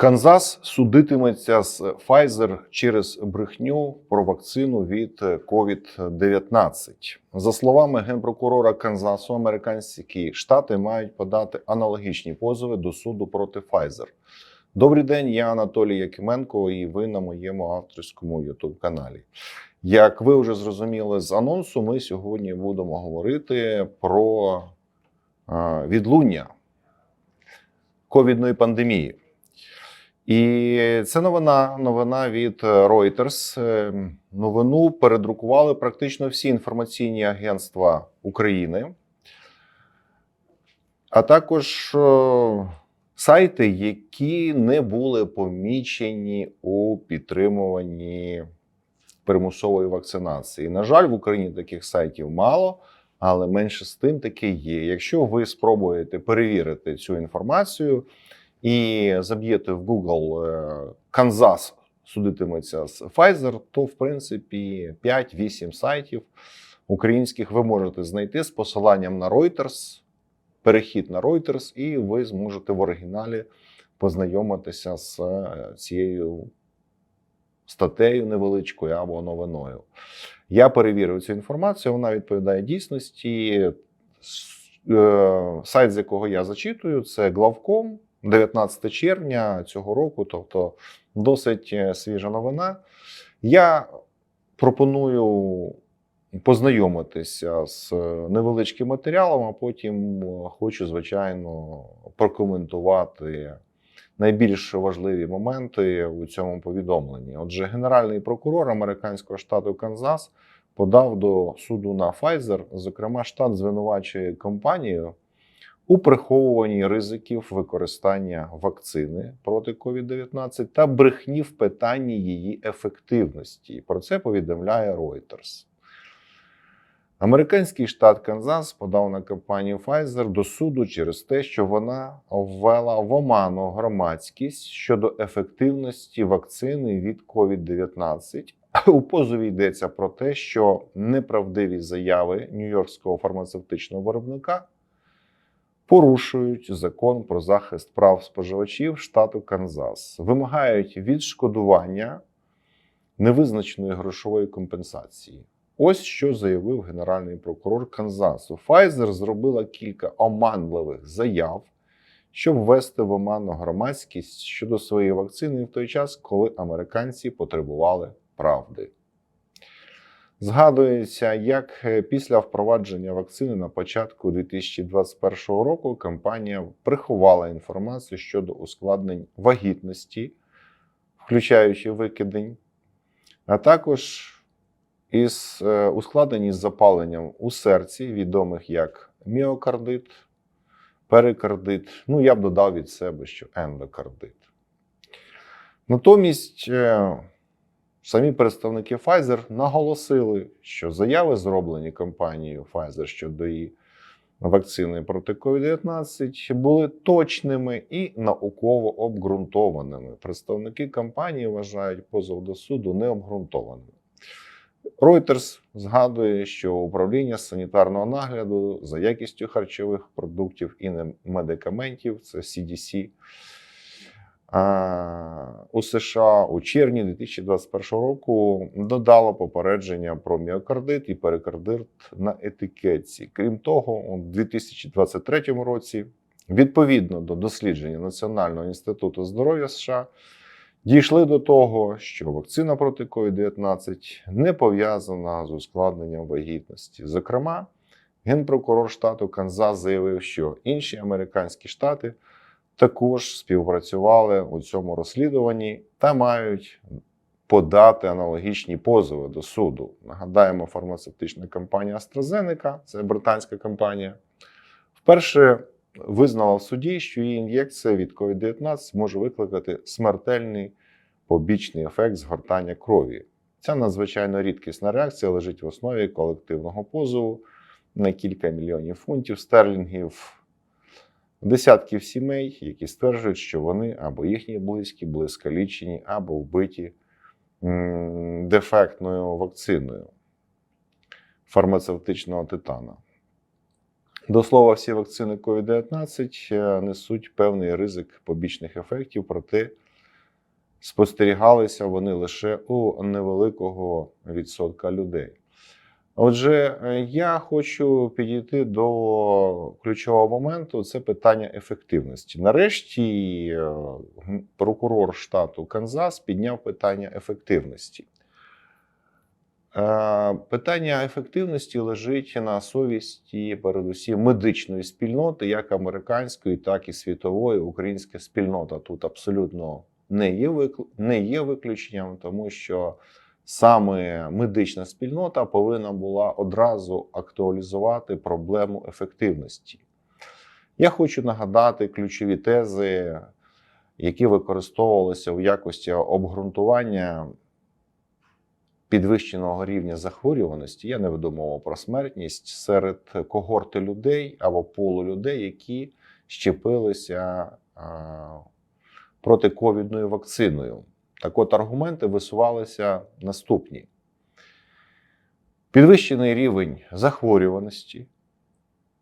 Канзас судитиметься з Pfizer через брехню про вакцину від COVID-19. За словами генпрокурора Канзасу, американські штати мають подати аналогічні позови до суду проти Pfizer. Добрий день, я Анатолій Якименко, і ви на моєму авторському youtube каналі. Як ви вже зрозуміли з анонсу, ми сьогодні будемо говорити про відлуння ковідної пандемії. І це новина, новина від Reuters. Е, Новину передрукували практично всі інформаційні агентства України, а також е, сайти, які не були помічені у підтримуванні примусової вакцинації. На жаль, в Україні таких сайтів мало, але менше з тим таки є. Якщо ви спробуєте перевірити цю інформацію і заб'єте в Google е, Канзас судитиметься з Pfizer, то в принципі 5-8 сайтів українських ви можете знайти з посиланням на Reuters, перехід на Reuters, і ви зможете в оригіналі познайомитися з е, цією статтею невеличкою або новиною. Я перевірив цю інформацію, вона відповідає дійсності. Е, Сайт, з якого я зачитую, це главком 19 червня цього року, тобто досить е, свіжа новина. Я пропоную познайомитися з невеличким матеріалом, а потім е, хочу, звичайно, прокоментувати найбільш важливі моменти у цьому повідомленні. Отже, генеральний прокурор американського штату Канзас подав до суду на Pfizer. Зокрема, штат звинувачує компанію у приховуванні ризиків використання вакцини проти COVID-19 та брехні в питанні її ефективності. Про це повідомляє Reuters. Американський штат Канзас подав на компанію Pfizer до суду через те, що вона ввела в оману громадськість щодо ефективності вакцини від COVID-19. У позові йдеться про те, що неправдиві заяви нью-йоркського фармацевтичного виробника порушують закон про захист прав споживачів штату Канзас, вимагають відшкодування невизначеної грошової компенсації. Ось що заявив генеральний прокурор Канзасу. Pfizer зробила кілька оманливих заяв, щоб ввести в оману громадськість щодо своєї вакцини в той час, коли американці потребували правди. Згадується, як е, після впровадження вакцини на початку 2021 року компанія приховала інформацію щодо ускладнень вагітності, включаючи викидень, а також із е, ускладнень із запаленням у серці, відомих як міокардит, перикардит. Ну, я б додав від себе, що ендокардит. Натомість е, самі представники Pfizer наголосили, що заяви, зроблені компанією Pfizer щодо її вакцини проти COVID-19, були точними і науково обґрунтованими. Представники компанії вважають позов до суду необґрунтованим. Reuters згадує, що управління санітарного нагляду за якістю харчових продуктів і медикаментів це CDC у США у червні 2021 року додало попередження про міокардит і перикардит на етикетці. Крім того, у 2023 році, відповідно до дослідження Національного інституту здоров'я США, дійшли до того, що вакцина проти COVID-19 не пов'язана з ускладненням вагітності. Зокрема, генпрокурор штату Канзас заявив, що інші американські штати також співпрацювали у цьому розслідуванні та мають подати аналогічні позови до суду. Нагадаємо, фармацевтична компанія AstraZeneca, це британська компанія, вперше визнала в суді, що її ін'єкція від COVID-19 може викликати смертельний побічний ефект згортання крові. Ця надзвичайно рідкісна реакція лежить в основі колективного позову на кілька мільйонів фунтів стерлінгів десятків сімей, які стверджують, що вони або їхні близькі були скалічені, або вбиті дефектною вакциною фармацевтичного титана. До слова, всі вакцини COVID-19 е, несуть певний ризик побічних ефектів, проте спостерігалися вони лише у невеликого відсотка людей. Отже, е, я хочу підійти до ключового моменту це питання ефективності. Нарешті е, прокурор штату Канзас підняв питання ефективності. Е, Питання ефективності лежить на совісті, передусім, медичної спільноти, як американської, так і світової. Українська спільнота тут абсолютно не є, не є виключенням, тому що саме медична спільнота повинна була одразу актуалізувати проблему ефективності. Я хочу нагадати ключові тези, які використовувалися в якості обґрунтування підвищеного рівня захворюваності. Я не веду мову про смертність серед когорти людей або полу людей, які щепилися а, протиковідною вакциною. Так от аргументи висувалися наступні: підвищений рівень захворюваності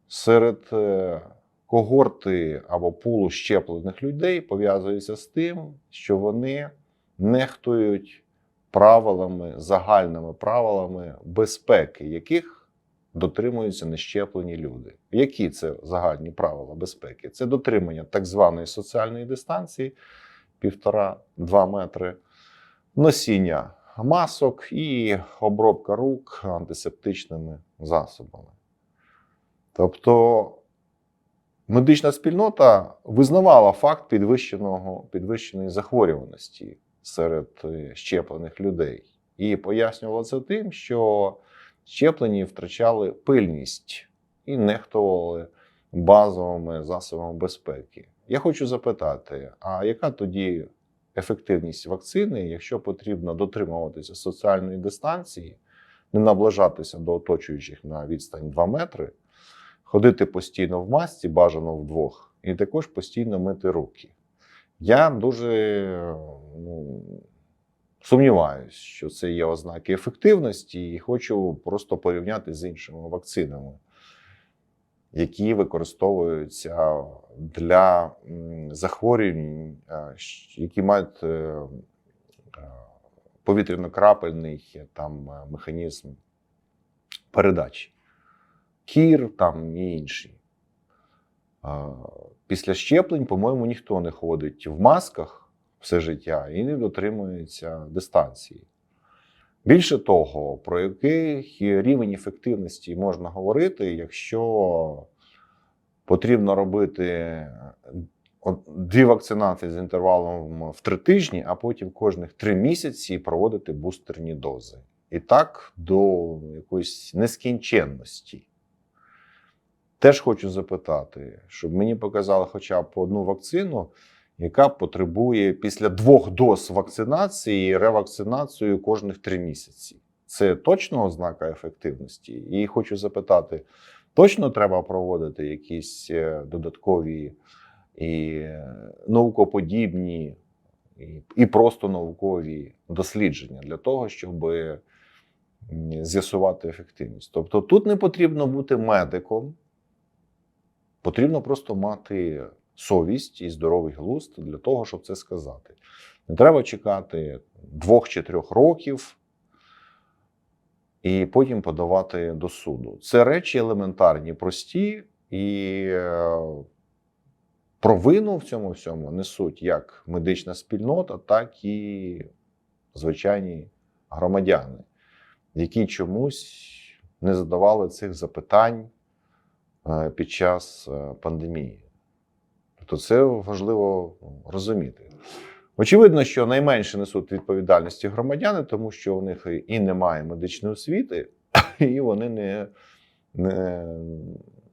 серед е, когорти або пулу щеплених людей пов'язується з тим, що вони нехтують правилами, загальними правилами безпеки, яких дотримуються нещеплені люди. Які це загальні правила безпеки? Це дотримання так званої соціальної дистанції півтора-два метри, носіння масок і обробка рук антисептичними засобами. Тобто медична спільнота визнавала факт підвищеного, підвищеної захворюваності серед е, щеплених людей і пояснювала це тим, що щеплені втрачали пильність і нехтували базовими засобами безпеки. Я хочу запитати: а яка тоді ефективність вакцини, якщо потрібно дотримуватися соціальної дистанції, не наближатися до оточуючих на відстань 2 метри, ходити постійно в масці, бажано вдвох, і також постійно мити руки? Я дуже ну, сумніваюся, що це є ознаки ефективності, і хочу просто порівняти з іншими вакцинами, які використовуються для захворювань, е, які мають е, е, повітряно-крапельний там механізм передачі. Кір там і інші. Після щеплень, по-моєму, ніхто не ходить в масках все життя і не дотримується дистанції. Більше того, про який рівень ефективності можна говорити, якщо потрібно робити дві вакцинації з інтервалом в три тижні, а потім кожних три місяці проводити бустерні дози. І так до якоїсь нескінченності. Теж хочу запитати, щоб мені показали хоча б одну вакцину, яка потребує після двох доз вакцинації ревакцинацію кожних три місяці. Це точно ознака ефективності? І хочу запитати: точно треба проводити якісь е, додаткові і е, наукоподібні, і, і просто наукові дослідження для того, щоб з'ясувати ефективність? Тобто тут не потрібно бути медиком. Потрібно просто мати совість і здоровий глузд для того, щоб це сказати. Не треба чекати двох чи трьох років і потім подавати до суду. Це речі елементарні, прості, і е, провину в цьому всьому несуть як медична спільнота, так і звичайні громадяни, які чомусь не задавали цих запитань е, під час е, пандемії. Тобто це важливо розуміти. Очевидно, що найменше несуть відповідальності громадяни, тому що у них і немає медичної освіти, і вони не, не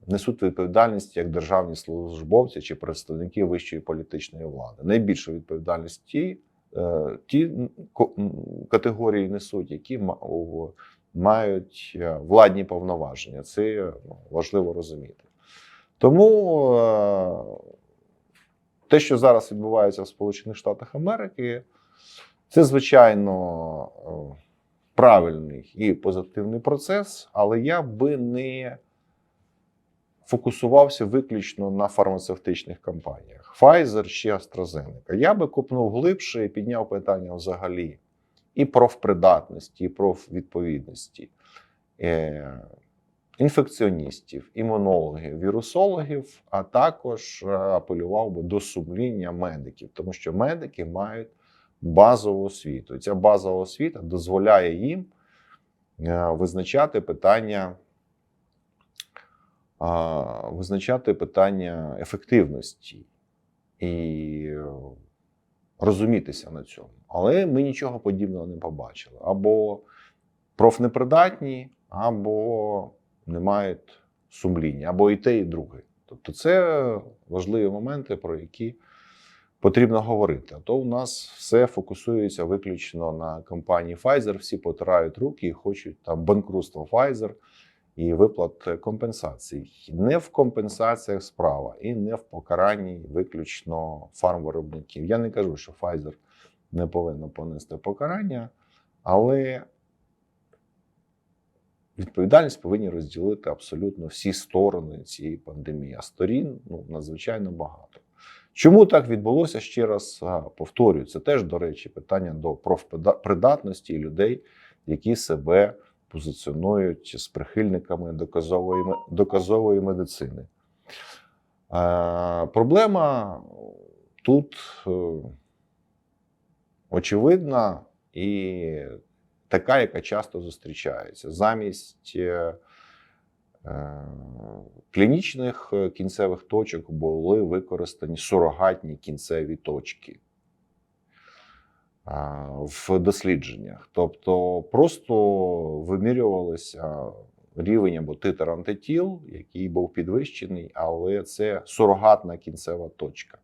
несуть відповідальність як державні службовці чи представники вищої політичної влади. Найбільшу відповідальність ті, е, ті категорії несуть, які мають е, владні повноваження. Це ну, важливо розуміти. Тому е, те, що зараз відбувається в Сполучених Штатах Америки, це звичайно е, правильний і позитивний процес, але я би не фокусувався виключно на фармацевтичних компаніях. Pfizer чи AstraZeneca. Я би копнув глибше і підняв питання взагалі і профпридатності, і профвідповідності е, інфекціоністів, імунологів, вірусологів, а також е, апелював би до сумління медиків, тому що медики мають базову освіту. І Ця базова освіта дозволяє їм е, визначати питання. Визначати питання ефективності і е, розумітися на цьому. Але ми нічого подібного не побачили. Або профнепридатні, або не мають сумління, або і те, і друге. Тобто це важливі моменти, про які потрібно говорити. А то у нас все фокусується виключно на компанії Pfizer, всі потирають руки і хочуть там банкрутство Pfizer і виплат компенсацій. Не в компенсаціях справа і не в покаранні виключно фармвиробників. Я не кажу, що Pfizer не повинен понести покарання, але відповідальність повинні розділити абсолютно всі сторони цієї пандемії. А сторін ну, надзвичайно багато. Чому так відбулося? Ще раз повторюю, це теж, до речі, питання до профпридатності людей, які себе позиціонують з прихильниками доказової, доказової медицини. Е, проблема тут е, очевидна і така, яка часто зустрічається. Замість е, е, клінічних е, кінцевих точок були використані сурогатні кінцеві точки в дослідженнях. Тобто просто вимірювалося рівень або титр антитіл, який був підвищений, але це сурогатна кінцева точка.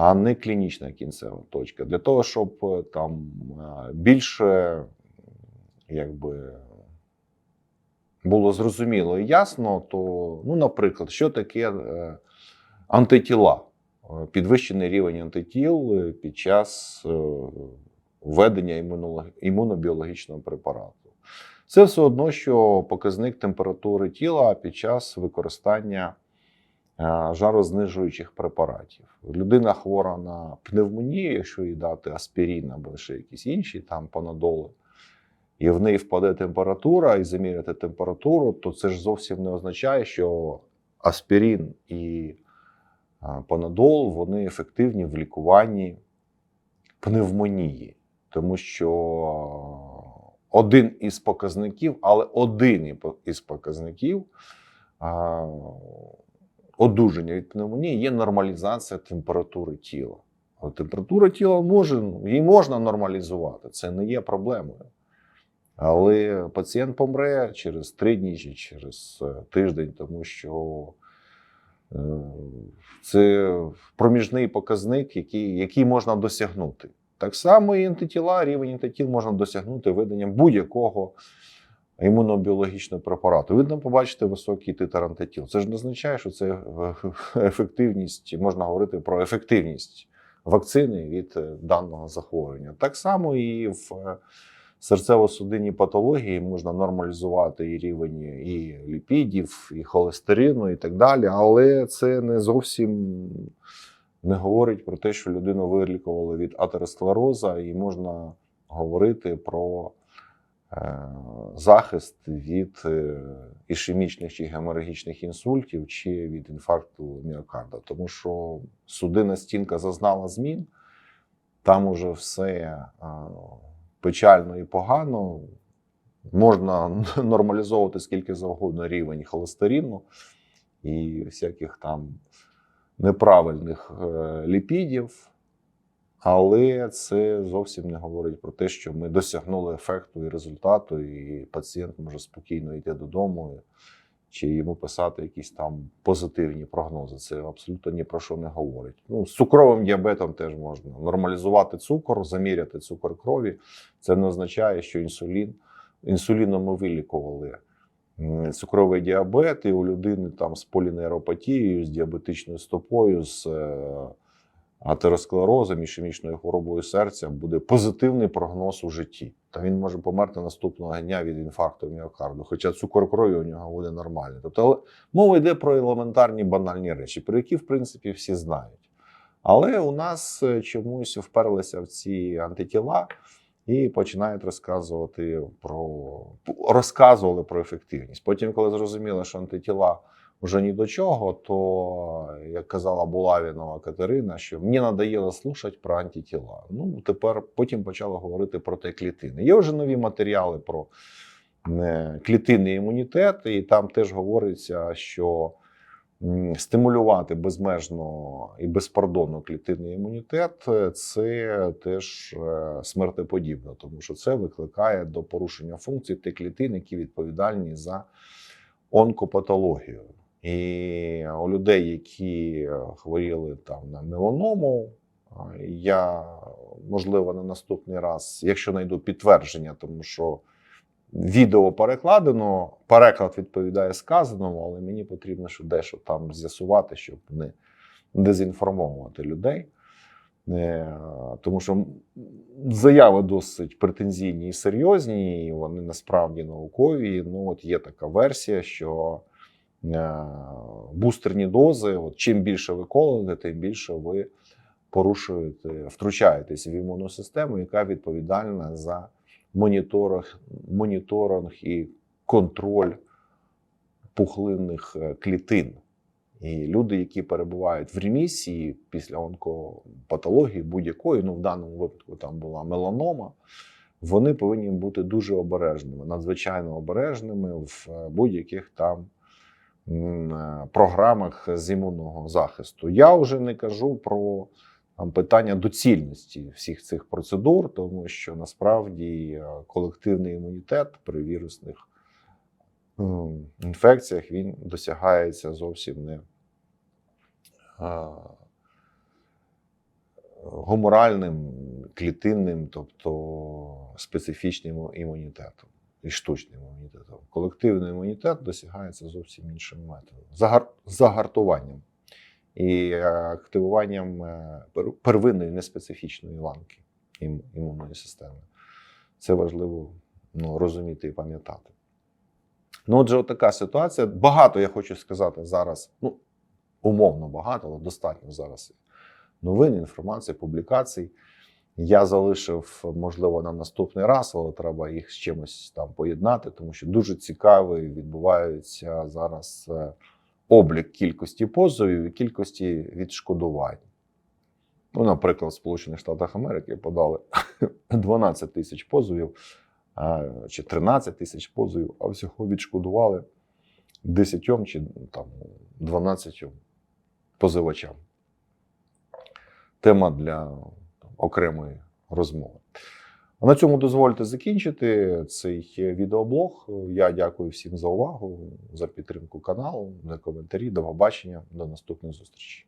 А не клінічна кінцева точка. Для того, щоб е, там е, більше якби, було зрозуміло і ясно, то, ну, наприклад, що таке е, антитіла? Підвищений рівень антитіл під час введення імунобіологічного препарату. Це все одно, що показник температури тіла під час використання жарознижуючих препаратів. Людина хвора на пневмонію, якщо їй дати аспірин або ще якісь інші там панадоли, і в неї впаде температура, і заміряти температуру, то це ж зовсім не означає, що аспірин і панадол вони ефективні в лікуванні пневмонії, тому що один із показників, але один із показників одужання від пневмонії є нормалізація температури тіла. Але температура тіла може, її можна нормалізувати, це не є проблемою. Але пацієнт помре через три дні чи через е, тиждень, тому що е, це проміжний показник, який, який можна досягнути. Так само і антитіла, рівень антитіл можна досягнути виданням будь-якого імунобіологічного препарату. Ви там побачите високий титр антитіл. Це ж не означає, що це ефективність, можна говорити про ефективність вакцини від е, даного захворювання. Так само і в е, серцево-судинній патології можна нормалізувати і рівень і ліпідів, і холестерину, і так далі, але це не зовсім не говорить про те, що людину вилікували від атеросклероза, і можна говорити про захист від е, ішемічних чи геморагічних інсультів чи від інфаркту міокарда. Тому що судинна стінка зазнала змін, там уже все е, печально і погано. Можна нормалізовувати скільки завгодно рівень холестерину і всяких там неправильних е, ліпідів, але це зовсім не говорить про те, що ми досягнули ефекту і результату, і пацієнт може спокійно йти додому, чи йому писати якісь там позитивні прогнози. Це абсолютно ні про що не говорить. Ну, з цукровим діабетом теж можна нормалізувати цукор, заміряти цукор крові. Це не означає, що інсулін інсуліном ми вилікували цукровий діабет, і у людини там з полінейропатією, з діабетичною стопою, з е, атеросклерозом, ішемічною хворобою серця буде позитивний прогноз у житті. Та він може померти наступного дня від інфаркту міокарду, хоча цукор крові у нього буде нормальний. Тобто але мова йде про елементарні банальні речі, про які, в принципі, всі знають. Але у нас е, чомусь вперлися в ці антитіла і починають розказувати про розказували про ефективність. Потім, коли зрозуміли, що антитіла вже ні до чого, то як казала Булавінова Катерина, що мені надоїло слухати про антитіла. Ну тепер потім почали говорити про те клітини. Є вже нові матеріали про е, клітинний імунітет, і там теж говориться, що стимулювати безмежно і безпардонно клітинний імунітет це теж е, смертеподібно, тому що це викликає до порушення функцій тих клітин, які відповідальні за онкопатологію. І у людей, які хворіли там на меланому, я можливо на наступний раз, якщо знайду підтвердження, тому що відео перекладено, переклад відповідає сказаному, але мені потрібно ще дещо там з'ясувати, щоб не дезінформовувати людей. Е, Тому що заяви досить претензійні і серйозні, і вони насправді наукові. Ну, от є така версія, що бустерні дози, от чим більше ви колоните, тим більше ви порушуєте, втручаєтесь в імунну систему, яка відповідальна за моніторинг, моніторинг і контроль пухлинних е, клітин. І люди, які перебувають в ремісії після онкопатології будь-якої, ну в даному випадку там була меланома, вони повинні бути дуже обережними, надзвичайно обережними в е, будь-яких там е, програмах з імунного захисту. Я вже не кажу про там, питання доцільності всіх цих процедур, тому що насправді е, колективний імунітет при вірусних інфекціях він досягається зовсім не гуморальним, клітинним, тобто специфічним імунітетом і штучним імунітетом. Колективний імунітет досягається зовсім іншим методом загар... загартуванням і е, активуванням е, первинної неспецифічної ланки ім- імунної системи. Це важливо ну, розуміти і пам'ятати. Ну, отже, така ситуація. Багато я хочу сказати зараз. Ну, умовно багато, але достатньо зараз новин, інформації, публікацій. Я залишив, можливо, на наступний раз, але треба їх з чимось там поєднати, тому що дуже цікавий відбувається зараз е, облік кількості позовів і кількості відшкодувань. Ну, наприклад, в Сполучених Штатах Америки подали 12 тисяч позовів чи 13 тисяч позовів, а всього відшкодували 10 чи там 12 позивачам. Тема для окремої розмови. А на цьому дозвольте закінчити цей відеоблог. Я дякую всім за увагу, за підтримку каналу, за коментарі. До побачення, до наступних зустрічей.